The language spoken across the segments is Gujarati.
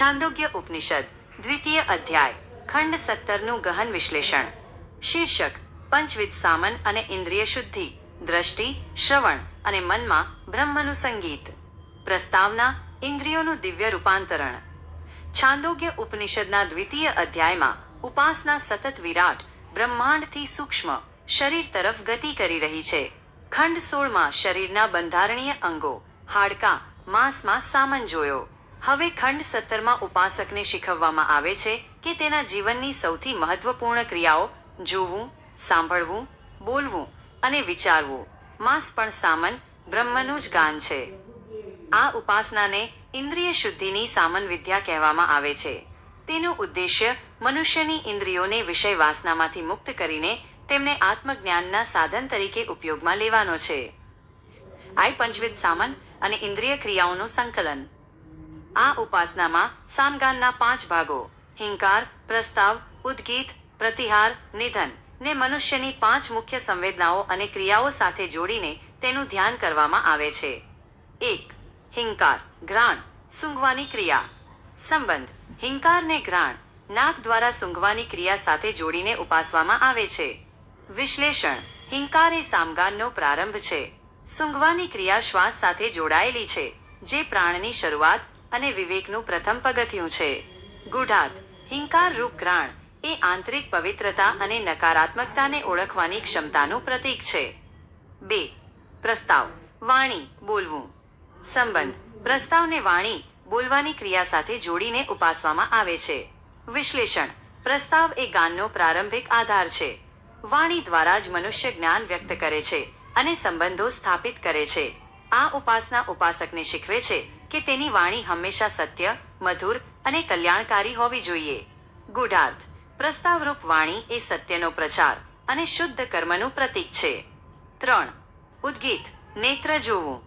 છાંદોગ્ય ઉપનિષદ, દ્વિતીય અધ્યાય, ખંડ સત્તરનું ગહન વિશ્લેષણ. શીર્ષક પંચવિધ સામન અને ઇન્દ્રિય શુદ્ધિ, દ્રષ્ટિ, શ્રવણ અને મનમાં બ્રહ્મનું સંગીત. પ્રસ્તાવના, ઇન્દ્રિયોનું દિવ્ય રૂપાંતરણ. છાંદોગ્ય ઉપનિષદના દ્વિતીય અધ્યાયમાં ઉપાસના સતત વિરાટ, બ્રહ્માંડથી સૂક્ષ્મ, શરીર તરફ ગતિ કરી રહી છે. ખંડ સોળમાં શરીરના બંધારણીય અંગો, હાડકા, માંસમાં સામન જોયો. હવે ખંડ સત્તરમાં ઉપાસકને શીખવવામાં આવે છે કે તેના જીવનની સૌથી મહત્વપૂર્ણ ક્રિયાઓ જોવું, સાંભળવું, બોલવું અને વિચારવું. માંસ પણ સામન, બ્રહ્મનું જ ગાન છે. આ ઉપાસનાને ઇન્દ્રિય શુદ્ધિની સામન વિદ્યા કહેવામાં આવે છે. તેનું ઉદ્દેશ્ય મનુષ્યની ઇન્દ્રિયોને વિષય વાસનામાંથી મુક્ત કરીને તેમને આત્મજ્ઞાનના સાધન તરીકે ઉપયોગમાં લેવાનો છે. આઈ પંચવિધ સામન અને ઇન્દ્રિય ક્રિયાઓનું સંકલન. આ ઉપાસનામાં સામગાનના પાંચ ભાગો. હિંકાર, પ્રસ્તાવ, ઉદ્ગીત, પ્રતિહાર, નિધન ને મનુષ્યની પાંચ મુખ્ય સંવેદનાઓ અને ક્રિયાઓ સાથે જોડીને તેનું ધ્યાન કરવામાં આવે છે. એક, હિંકાર, ઘ્રાણ, સૂંઘવાની ક્રિયા. સંબંધ હિંકારને ઘ્રાણ, નાક દ્વારા સૂંઘવાની ક્રિયા સાથે જોડીને ઉપાસવામાં આવે છે. વિશ્લેષણ, હિંકાર એ સામગાનનો પ્રારંભ છે. સૂંઘવાની ક્રિયા શ્વાસ સાથે જોડાયેલી છે, જે પ્રાણની શરૂઆત અને વિવેકનું પ્રથમ પગથિયું છે. ગુઢાત હિંકાર રૂપ ગ્રાણ એ આંતરિક પવિત્રતા અને નકારાત્મકતાને ઓળખવાની ક્ષમતાનું પ્રતીક છે. બે, પ્રસ્તાવ, વાણી, બોલવું. સંબંધ, પ્રસ્તાવને વાણી, બોલવાની ક્રિયા સાથે જોડીને ઉપાસવામાં આવે છે. વિશ્લેષણ, પ્રસ્તાવ એ ગાનનો પ્રારંભિક આધાર છે. વાણી દ્વારા જ મનુષ્ય જ્ઞાન વ્યક્ત કરે છે અને સંબંધો સ્થાપિત કરે છે. આ ઉપાસના ઉપાસકને શીખવે છે કે તેની વાણી હંમેશા સત્ય, મધુર અને કલ્યાણકારી હોવી જોઈએ. ગુઢાર્થ, પ્રસ્તાવરૂપ વાણી એ સત્યનો પ્રચાર અને શુદ્ધ કર્મનું પ્રતીક છે. ત્રણ, ઉદ્ગીત, નેત્ર જોવું.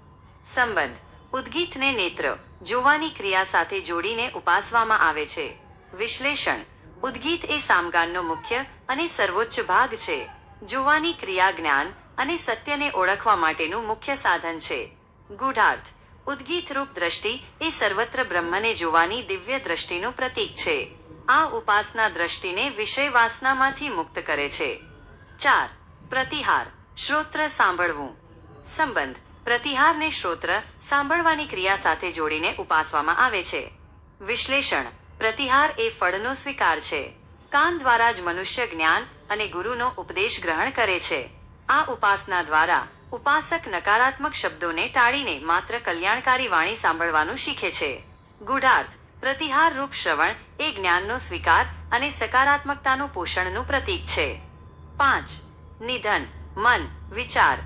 સંબંધ, ઉદ્ગીતને નેત્ર, જોવાની ક્રિયા સાથે જોડીને ઉપાસવામાં આવે છે. વિશ્લેષણ, ઉદ્ગીત એ સામગાનનો મુખ્ય અને સર્વોચ્ચ ભાગ છે. જોવાની ક્રિયા જ્ઞાન અને સત્યને ઓળખવા માટેનું મુખ્ય સાધન છે. ગુઢાર્થ ઉદ્ગીત રૂપ દ્રષ્ટિ એ સર્વત્ર બ્રહ્મને જોવાની દિવ્ય દ્રષ્ટિનું પ્રતીક છે. આ ઉપાસના દ્રષ્ટિને વિષય વાસનામાંથી મુક્ત કરે છે. ચાર, પ્રતિહાર, શ્રોત્ર સાંભળવું. સંબંધ પ્રતિહારને શ્રોત્ર સાંભળવાની ક્રિયા સાથે જોડીને ઉપાસવામાં આવે છે. વિશ્લેષણ, પ્રતિહાર એ ફળનો સ્વીકાર છે. કાન દ્વારા જ મનુષ્ય જ્ઞાન અને ગુરુનો ઉપદેશ ગ્રહણ કરે છે. આ ઉપાસના દ્વારા ઉપાસક નકારાત્મક શબ્દોને ટાળીને માત્ર કલ્યાણકારી વાણી સાંભળવાનું શીખે છે. ગુઢાર્થ પ્રતિહાર રૂપ શ્રવણ એ જ્ઞાનનો સ્વીકાર અને સકારાત્મકતાનું પોષણનું પ્રતીક છે. પાંચ, નિધન, મન, વિચાર.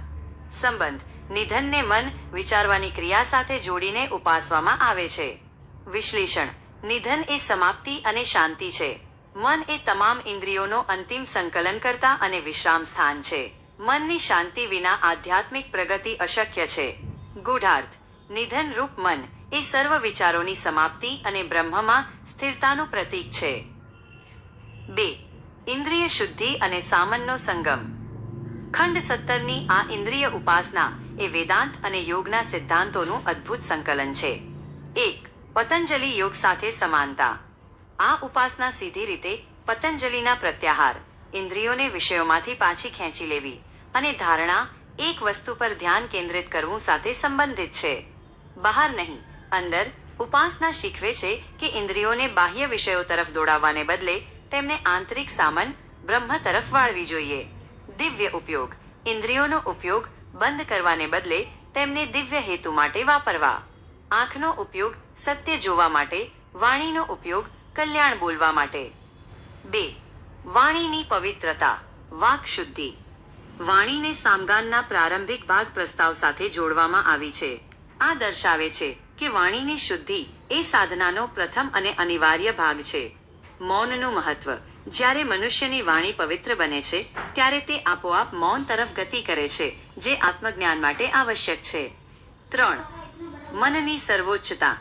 સંબંધ, નિધનને મન વિચારવાની ક્રિયા સાથે જોડીને ઉપાસવામાં આવે છે. વિશ્લેષણ, નિધન એ સમાપ્તિ અને શાંતિ છે. મન એ તમામ ઇન્દ્રિયોનો અંતિમ સંકલન કરતા અને વિશ્રામ સ્થાન છે. મનની શાંતિ વિના આધ્યાત્મિક પ્રગતિ અશક્ય છે. ગુઢાર્થ નિધન રૂપ મન એ સર્વ વિચારોની સમાપ્તિ અને બ્રહ્મમાં સ્થિરતાનું પ્રતીક છે. બે, ઇન્દ્રિય શુદ્ધિ અને સામનનો સંગમ. ખંડ સત્તરની આ ઇન્દ્રિય ઉપાસના એ વેદાંત અને યોગના સિદ્ધાંતોનું અદ્ભુત સંકલન છે. એક, પતંજલિ યોગ સાથે સમાનતા. આ ઉપાસના સીધી રીતે પતંજલિના પ્રત્યાહાર, ઇન્દ્રિયોને વિષયોમાંથી પાછી ખેંચી લેવી. અને ધારણા એક વસ્તુ પર ધ્યાન કેન્દ્રિત કરવું સાથે સંબંધિત છે. બહાર નહીં, અંદર ઉપાસના શીખવે છે કે ઇન્દ્રિયોને બાહ્ય વિષયો તરફ દોડાવવાને બદલે તેમને આંતરિક સામન બ્રહ્મ તરફ વાળવી જોઈએ. દિવ્ય ઉપયોગ, ઇન્દ્રિયોનો ઉપયોગ બંધ કરવાને બદલે તેમને દિવ્ય હેતુ માટે વાપરવા. આંખનો ઉપયોગ સત્ય જોવા માટે, વાણીનો ઉપયોગ કલ્યાણ બોલવા માટે. બે, વાણીની પવિત્રતા વાક શુદ્ધિ વાણીને સામગાનના પ્રારંભિક ભાગ પ્રસ્તાવ સાથે જોડવામાં આવી છે. આ દર્શાવે છે કે વાણીની શુદ્ધિ એ સાધનાનો પ્રથમ અને અનિવાર્ય ભાગ છે. મૌનનું મહત્વ. જ્યારે મનુષ્યની વાણી પવિત્ર બને છે, ત્યારે તે આપોઆપ મૌન તરફ ગતિ કરે છે, જે આત્મજ્ઞાન માટે આવશ્યક છે. ત્રણ. મનની સર્વોચ્ચતા.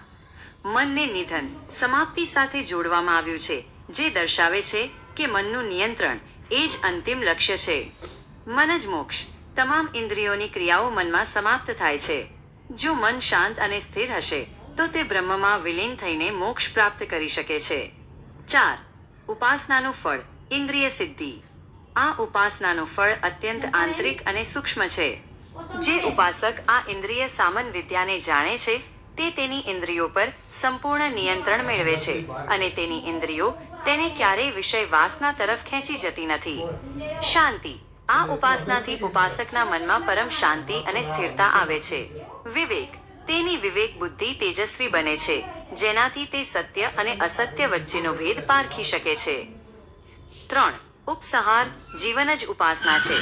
મનને નિધન, સમાપ્તિ સાથે જોડવામાં આવ્યું છે, જે દર્શાવે છે કે મનનું નિયંત્રણ એ જ અંતિમ લક્ષ્ય છે. મન જ મોક્ષ. તમામ ઇન્દ્રિયોની ક્રિયાઓ મનમાં સમાપ્ત થાય છે. જો મન શાંત અને સ્થિર હશે, તો તે બ્રહ્મમાં વિલીન થઈને મોક્ષ પ્રાપ્ત કરી શકે છે. ચાર. ઉપાસનાનું ફળ, ઇન્દ્રિય સિદ્ધિ. આ ઉપાસનાનું ફળ અત્યંત આંતરિક અને સૂક્ષ્મ છે. જે ઉપાસક આ ઇન્દ્રિય સામન વિદ્યાને જાણે છે, તે તેની ઇન્દ્રિયો પર સંપૂર્ણ નિયંત્રણ મેળવે છે અને તેની ઇન્દ્રિયો તેને ક્યારેય વિષય વાસના તરફ ખેંચી જતી નથી. શાંતિ. આ ઉપાસનાથી ઉપાસકના મનમાં પરમ શાંતિ અને સ્થિરતા આવે છે. વિવેક. તેની વિવેક બુદ્ધિ તેજસ્વી બને છે, જેનાથી તે સત્ય અને અસત્ય વચ્ચેનો ભેદ પારખી શકે છે. ત્રણ. ઉપસંહાર જીવન જ ઉપાસના છે.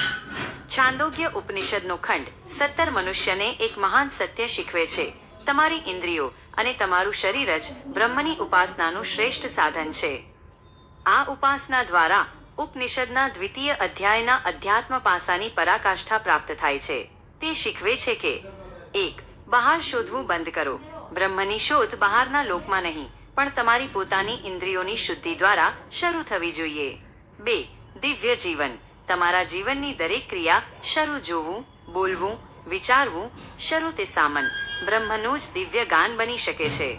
છાંદોગ્ય ઉપનિષદનો ખંડ સત્તર મનુષ્યને એક મહાન સત્ય શીખવે છે. તમારી ઇન્દ્રિયો અને તમારું શરીર જ બ્રહ્મની ઉપાસનાનું શ્રેષ્ઠ સાધન છે. આ ઉપાસના દ્વારા ઉપનિષદના દ્વિતીય અધ્યાયના અધ્યાત્મ પાસાની પરાકાષ્ઠા પ્રાપ્ત થાય છે. તે શીખવે છે કે, એક, બહાર શોધવું બંધ કરો. બ્રહ્મની શોધ બહારના લોકમાં નહીં, પણ તમારી પોતાની ઇન્દ્રિયોની શુદ્ધિ દ્વારા શરૂ થવી જોઈએ. બે, દિવ્ય જીવન. તમારા જીવનની દરેક ક્રિયા શરૂ જોવું, બોલવું, વિચારવું, શરૂ તે સામન. બ્રહ્મનું જ દિવ્ય ગાન બની શકે છે.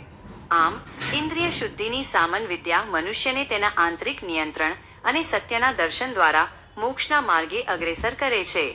આમ, ઇન્દ્રિય શુદ્ધિની સામન વિદ્યા મનુષ્યને તેના આંતરિક નિયંત્રણ અને સત્યના દર્શન દ્વારા મોક્ષના માર્ગે અગ્રેસર કરે છે.